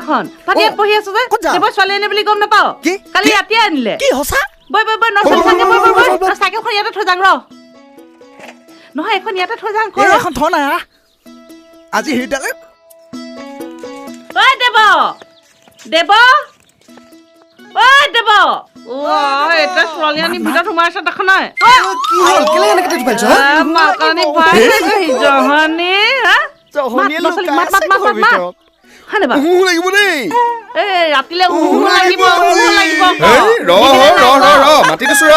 এখন অ, পঢ়ি আছো যে। দেৱৰ ছোৱালী আনে বুলি গম নাপাও। কি? কালি? ৰাতিয়ে আনিলে। কি সঁচা? বৈ বৈ বৈ নচল বৈ, বৈ, বৈ, বৈ। চাইকেলখন ইয়াতে থৈ যাওঁ ৰ। নহয় এখন ইয়াতে থৈ এই কৰ এখন থ নাই আজি হেৰিটালৈ ঐ দেৱ দেৱ ঐ দেৱ এতিয়া ছোৱালী আনি ভিতৰত সোমাই আছে দেখা নাই। কি হ'ল? কেলে এনেকৈ দেখি পাইছ মাকানি পাই জহনী হা? জহনীয়ে মাত, মাত, মাত। হয় উহু লাগিব দেই এই ৰাতিলে উহু লাগিব লাগিব, উহু লাগিব এই, ৰ ৰ ৰ ৰ মাতি দিছো ৰ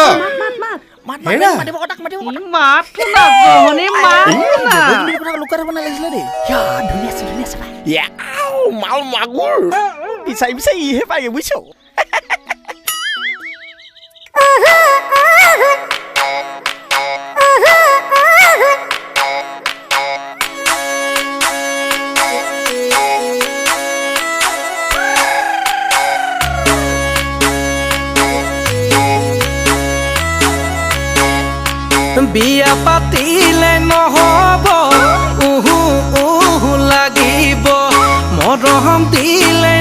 বিচাৰি বিচাৰি মাত, পায় হেৰা। বিয়া পাতিলে নহব উহু উহু লাগিব। মৰম দিলে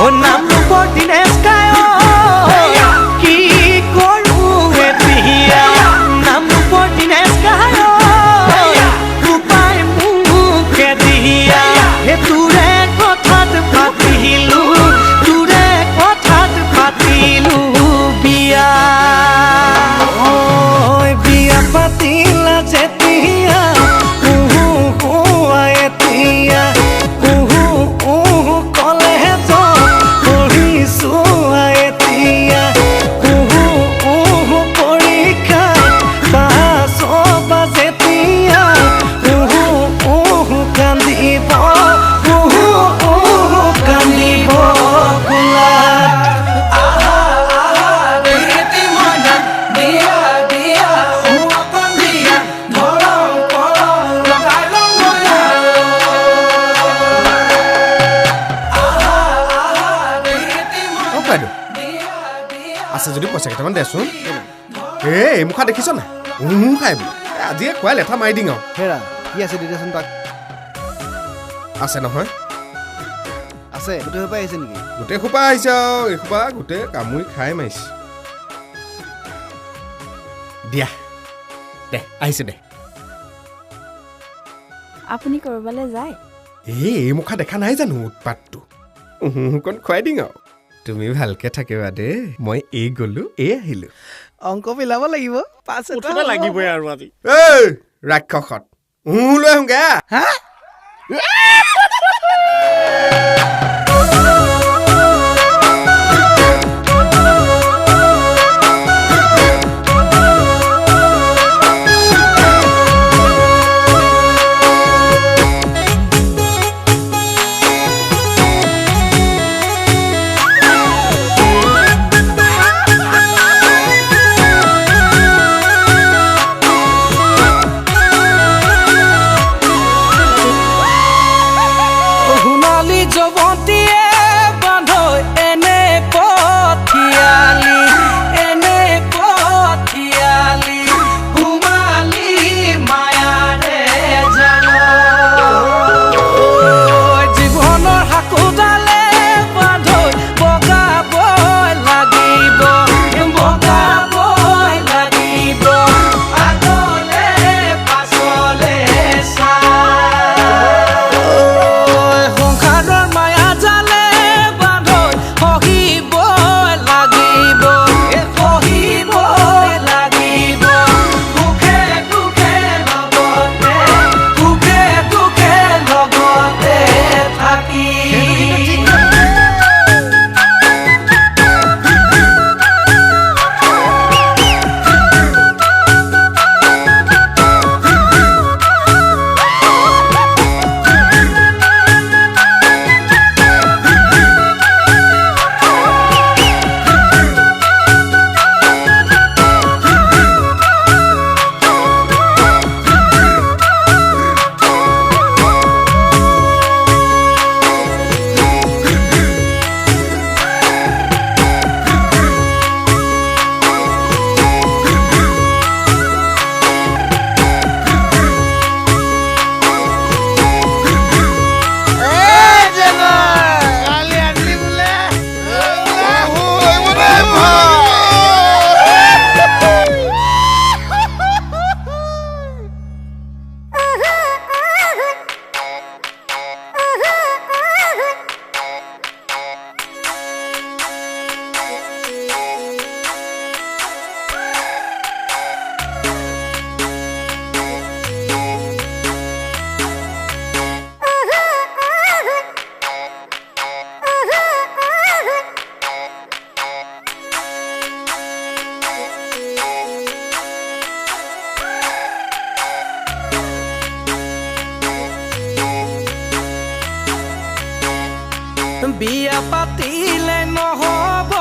O nam nu pot din esca আছে যদি পইচা কেইটামান দেচোন। এ এই মুখা দেখিছ নাই? উহু খাই বোলে। আজিয়ে খুৱাই লেঠা মাৰি দিং আৰু হেৰা কি আছে দিদেচোন তাক? আছে নহয়। আছে গোটেই সোপাই আহিছে নেকি? গোটেই সোপা আহিছে আৰু এইসোপা গোটেই কামুৰি খাই মাৰিছে। দিয়া দে আহিছে দে। আপুনি ক'ৰবালৈ যায়। এই এই মুখা দেখা নাই জানো উৎপাতটো? উহুকণ খুৱাই দিং আৰু তুমি ভালকে থাকিবা দেই। মই এই গলো এই আহিলো। অংক মিলাব লাগিব পাঁচ এটা। লাগিবই আৰু আজি। এই ৰাক্ষসত উহু লৈ আহোঁগে। বিয়া পাতিলে নহ'ব